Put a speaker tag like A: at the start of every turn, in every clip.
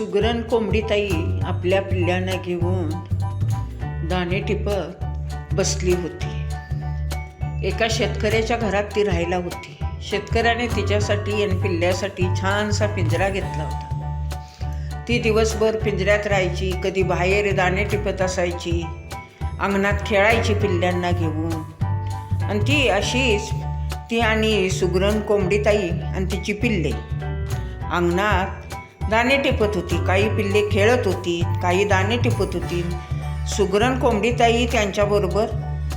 A: सुगरण कोंबडीताई आपल्या पिल्ल्यांना घेऊन दाणे टिपत बसली होती. एका शेतकऱ्याच्या घरात ती राहायला होती. शेतकऱ्याने तिच्यासाठी आणि पिल्ल्यासाठी छानसा पिंजरा घेतला होता. ती दिवसभर पिंजऱ्यात राहायची कधी बाहेर दाणे टिपत असायची अंगणात खेळायची पिल्ल्यांना घेऊन. आणि ती अशीच ती आणि सुगरण कोंबडीताई आणि तिची पिल्ले. अंगणात दाणे टिपत होती. काही पिल्ले खेळत होती काही दाणे टिपत होती. सुगरण कोंबडीताई त्यांच्याबरोबर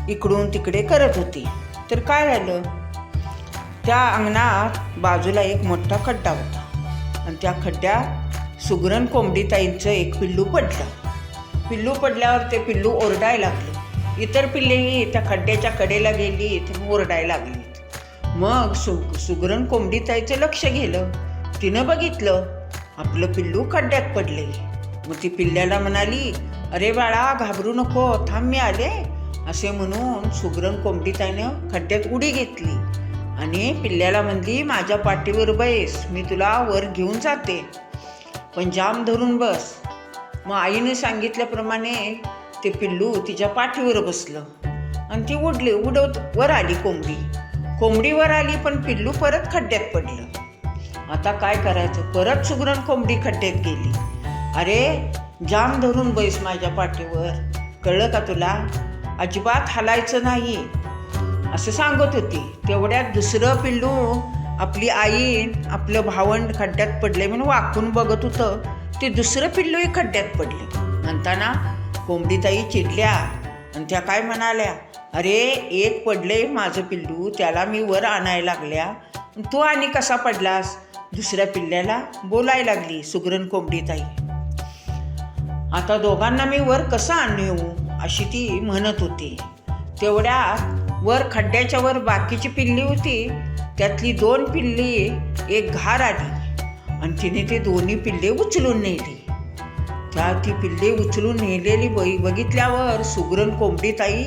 A: इकडून तिकडे करत होती. तर काय झालं? त्या अंगणात बाजूला एक मोठा खड्डा होता आणि त्या खड्ड्यात सुगरण कोंबडीताईंचं एक पिल्लू पडलं. पिल्लू पडल्यावर ते पिल्लू ओरडायला लागलं. इतर पिल्लेही त्या खड्ड्याच्या कडेला गेली ते ओरडायला लागली. मग सु सुगरण कोंबडीताईचं लक्ष गेलं. तिनं बघितलं आपलं पिल्लू खड्ड्यात पडले मग ती पिल्ल्याला म्हणाली अरे बाळा घाबरू नको थांब मी आले. असे म्हणून सुगरण कोंबडीताईनं खड्ड्यात उडी घेतली. आणि पिल्ल्याला म्हणली माझ्या पाठीवर बैस मी तुला वर घेऊन जाते. पण जाम धरून बस. मग आईने सांगितल्याप्रमाणे ते पिल्लू तिच्या पाठीवर बसलं. आणि ती उडली उडवत वर आली कोंबडी. कोंबडी वर आली पण पिल्लू परत खड्ड्यात पडलं. आता काय करायचं? परत सुगरण कोंबडी खड्ड्यात गेली. अरे जाम धरून बैस माझ्या पाठीवर. कळलं का तुला? अजिबात हालायचं नाही. असं सांगत होती. तेवढ्यात दुसरं पिल्लू आपली आई आपलं भावंड खड्ड्यात पडले म्हणून वाकून बघत होतं. ते दुसरं पिल्लूही खड्ड्यात पडले. म्हणताना कोंबडीताई चिडल्या आणि त्या काय म्हणाल्या? अरे एक पडले माझं पिल्लू त्याला मी वर आणायला लागल्या. तू आणि कसा पडलास? दुसऱ्या पिल्ल्याला बोलायला लागली सुगरण कोंबडीताई. आता दोघांना मी वर कसं आणू अशी ती म्हणत होती. तेवढ्यात वर खड्ड्याच्या वर बाकीची पिल्ली होती. त्यातली दोन पिल्ली एक घार आली. आणि तिने ते दोन्ही पिल्ले उचलून नेली. त्या ती पिल्ले उचलून नेलेली बघितल्यावर सुगरण कोंबडीताई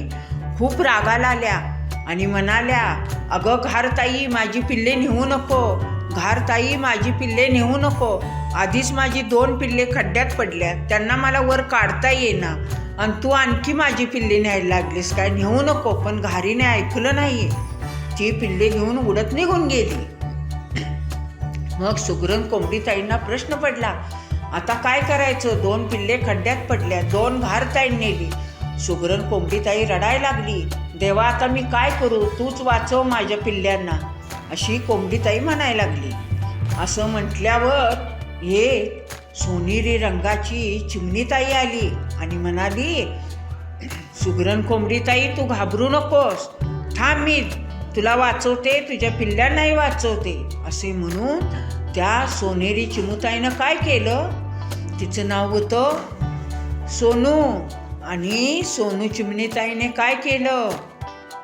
A: खूप रागाला आल्या. आणि म्हणाल्या अगं घारताई माझी पिल्ले नेऊ नको. घारताई माझी पिल्ले नेऊ नको. आधीच माझी दोन पिल्ले खड्ड्यात पडल्यात त्यांना मला वर काढता येईना. आणि तू आणखी माझी पिल्ले न्यायला लागलीस काय? नेऊ नको पण घारीने ऐकलं नाही ती पिल्ले घेऊन उडत निघून गेली. मग सुगरण कोंबडीताईंना प्रश्न पडला आता काय करायचं? दोन पिल्ले खड्ड्यात पडल्या. दोन घारताई नेली. सुगरण कोंबडीताई रडायला लागली. देवा आता मी काय करू? तूच वाचव माझ्या पिल्ल्यांना. अशी कोंबडीताई म्हणायला लागली. असं म्हटल्यावर हे सोनेरी रंगाची चिमणीताई आली आणि म्हणाली सुगरण कोंबडीताई तू घाबरू नकोस. थांब मी तुला वाचवते तुझ्या पिल्ल्यांनाही वाचवते. असे म्हणून त्या सोनेरी चिमुताईनं काय केलं? तिचं नाव होतं सोनू. आणि सोनू चिमणीताईने काय केलं?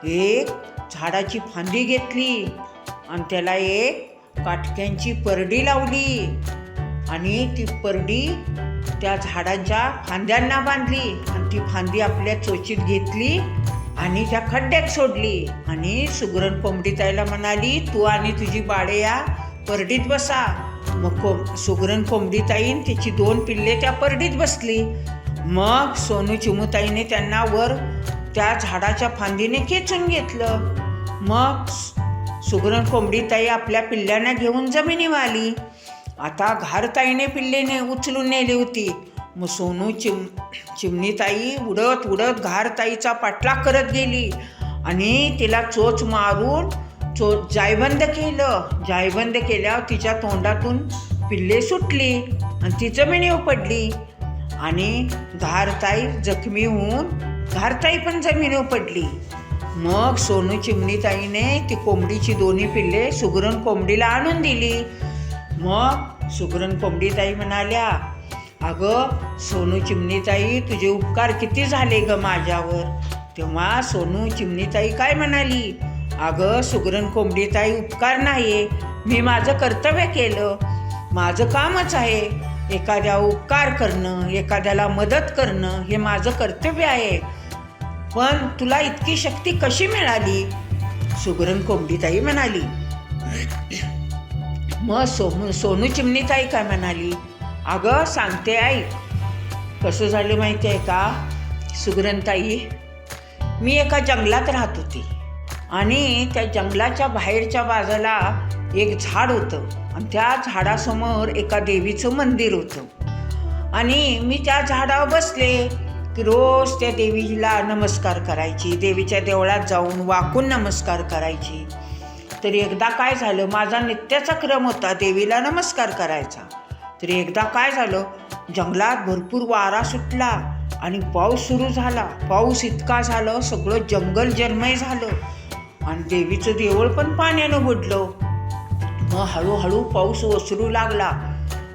A: एक झाडाची फांदी घेतली आणि त्याला एक काटक्यांची परडी लावली. आणि ती परडी त्या झाडांच्या फांद्यांना बांधली आणि ती फांदी आपल्या चोचीत घेतली आणि त्या खड्ड्यात सोडली. आणि सुगरण कोंबडीताईला म्हणाली तू आणि तुझी बाळे या परडीत बसा. मग को सुगरण कोंबडीताईन तिची दोन पिल्ले त्या परडीत बसली. मग सोनू चिमुताईने त्यांना वर त्या झाडाच्या फांदीने खेचून घेतलं. मग सुगरण कोंबडीताई आपल्या पिल्ल्यांना घेऊन जमिनीवर आली. आता घारताईने पिल्लेने उचलून नेली होती. मग सोनू चिम चिमणीताई उडत उडत घारताईचा पाठलाग करत गेली आणि तिला चोच मारून चो जायबंद केलं. जायबंद केल्यावर तिच्या तोंडातून पिल्ले सुटली आणि ती जमिनीवर पडली. आणि घारताई जखमी होऊन घारताई पण जमिनीवर पडली. मग सोनू चिमणीताईने ती कोंबडीची दोन्ही पिल्ले सुगरण कोंबडीला आणून दिली. मग सुगरण कोंबडीताई म्हणाल्या अगं सोनू चिमणीताई तुझे उपकार किती झाले ग माझ्यावर? तेव्हा सोनू चिमणीताई काय म्हणाली अगं सुगरण कोंबडीताई उपकार नाही मी माझं कर्तव्य केलं. माझं कामच आहे. एखाद्या उपकार करणं एखाद्याला मदत करणं हे माझं कर्तव्य आहे. पण तुला इतकी शक्ती कशी मिळाली? सुगरण कोंबडीताई म्हणाली. मग सोनू सोनू चिमणीताई काय म्हणाली? अगं सांगते आई. कसं झालं माहिती आहे का? सुगरणताई मी एका जंगलात राहत होती आणि त्या जंगलाच्या बाहेरच्या बाजूला एक झाड होतं. आणि त्या झाडासमोर एका देवीचं मंदिर होतं. आणि मी त्या झाडावर बसले की रोज त्या देवीला नमस्कार करायची. देवीच्या देवळात जाऊन वाकून नमस्कार करायची. तर एकदा काय झालं माझा नित्याचा क्रम होता देवीला नमस्कार करायचा. तरी एकदा काय झालं जंगलात भरपूर वारा सुटला आणि पाऊस सुरू झाला. पाऊस इतका झालं सगळं जंगल जन्मय झालं. आणि देवीचं देवळ पण पाण्यानं बुडलं. मग हळूहळू पाऊस ओसरू लागला.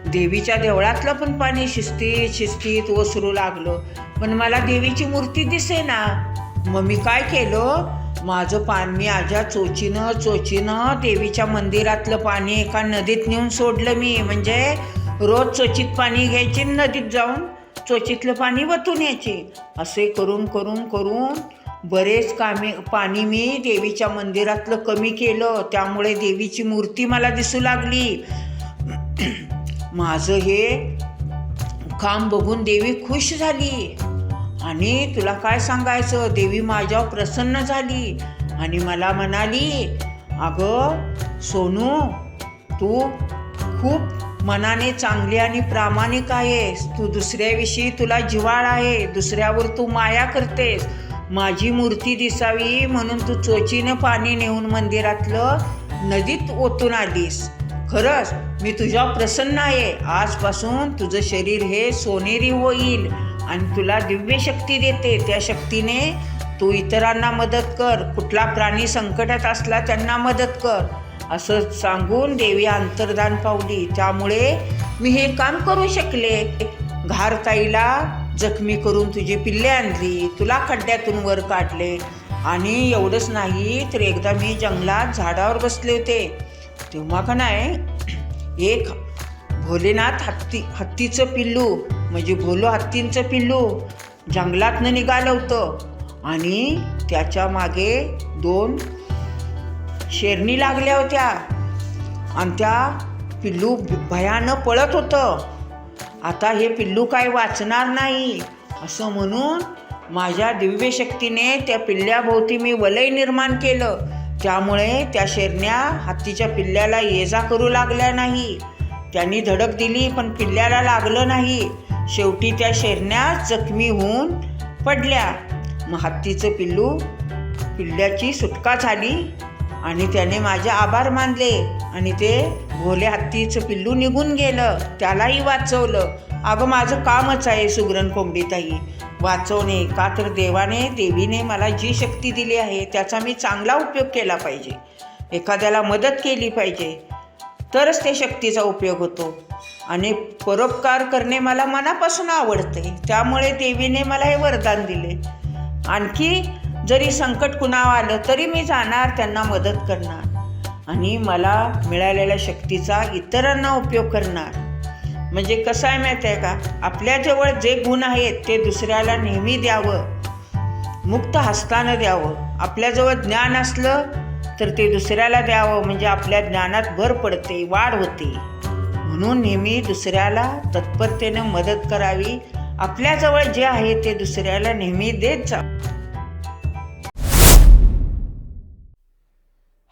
A: देवीच्या देवळातलं पण पाणी शिस्तीत शिस्तीत ओसरू लागलं. पण मला देवीची मूर्ती दिसेना. मग मी काय केलं? माझं पाणी मी आज्या चोचीनं चोचीनं देवीच्या मंदिरातलं पाणी एका नदीत नेऊन सोडलं मी. म्हणजे रोज चोचीत पाणी घ्यायची नदीत जाऊन चोचीतलं पाणी वतून यायचे. असे करून करून करून बरेच कामे पाणी मी देवीच्या मंदिरातलं कमी केलं. त्यामुळे देवीची मूर्ती मला दिसू लागली. माझं हे काम बघून देवी खुश झाली. आणि तुला काय सांगायचं? देवी माझ्यावर प्रसन्न झाली. आणि मला म्हणाली अगं सोनू तू खूप मनाने चांगली आणि प्रामाणिक आहेस. तू दुसऱ्याविषयी तुला जिव्हाळ आहे. दुसऱ्यावर तू माया करतेस. माझी मूर्ती दिसावी म्हणून तू चोचीनं पाणी नेऊन मंदिरातलं नदीत ओतून आलीस. खरंच मी तुझ्या प्रसन्न आहे. आजपासून तुझं शरीर हे सोनेरी होईल आणि तुला दिव्य शक्ती देते. त्या शक्तीने तू इतरांना मदत कर. कुठला प्राणी संकटात असला त्यांना मदत कर. असं सांगून देवी अंतर्धान पावली. त्यामुळे मी हे काम करू शकले. घारताईला जखमी करून तुझी पिल्ले आणली तुला खड्ड्यातून वर काढले. आणि एवढंच नाही तर एकदा मी जंगलात झाडावर बसले होते. तेव्हा का नाही? एक भोलेनाथ हत्ती हत्तीचं पिल्लू म्हणजे भोलो हत्तींचं पिल्लू जंगलातनं निघालं होतं. आणि त्याच्यामागे दोन शेरणी लागल्या होत्या. आणि त्या पिल्लू भयानं पळत होतं. आता हे पिल्लू काय वाचणार नाही? असं म्हणून माझ्या दिव्य शक्तीने त्या पिल्ल्याभोवती मी वलय निर्माण केलं. त्यामुळे त्या शेरण्या हत्तीच्या पिल्ल्याला ये जा करू लागल्या नाही. त्यांनी धडक दिली पण पिल्ल्याला लागलं नाही. शेवटी त्या शेरण्या जखमी होऊन पडल्या. मग हत्तीचं पिल्लू पिल्ल्याची सुटका झाली. आणि त्याने माझे आभार मानले आणि ते भोले हत्तीचं पिल्लू निघून गेलं. त्यालाही वाचवलं. अगं माझं कामच आहे सुगरण कोंबडीताई. वाचवणे का तर देवाने देवीने मला जी शक्ती दिली आहे त्याचा मी चांगला उपयोग केला पाहिजे. एखाद्याला मदत केली पाहिजे. तरच ते शक्तीचा उपयोग होतो. आणि परोपकार करणे मला मनापासून आवडते. त्यामुळे देवीने मला हे वरदान दिले. आणखी जरी संकट कुणावर आलं तरी मी जाणार त्यांना मदत करणार. आणि मला मिळालेल्या शक्तीचा इतरांना उपयोग करणार. म्हणजे कसं आहे माहीत आहे का? आपल्याजवळ जे गुण आहेत ते दुसऱ्याला नेहमी द्यावं. मुक्त हस्तानं द्यावं. आपल्याजवळ ज्ञान असलं तर ते दुसऱ्याला द्यावं. म्हणजे आपल्या ज्ञानात भर पडते वाढ होते. म्हणून नेहमी दुसऱ्याला तत्परतेनं मदत करावी. आपल्याजवळ जे आहे ते दुसऱ्याला नेहमी देत जा.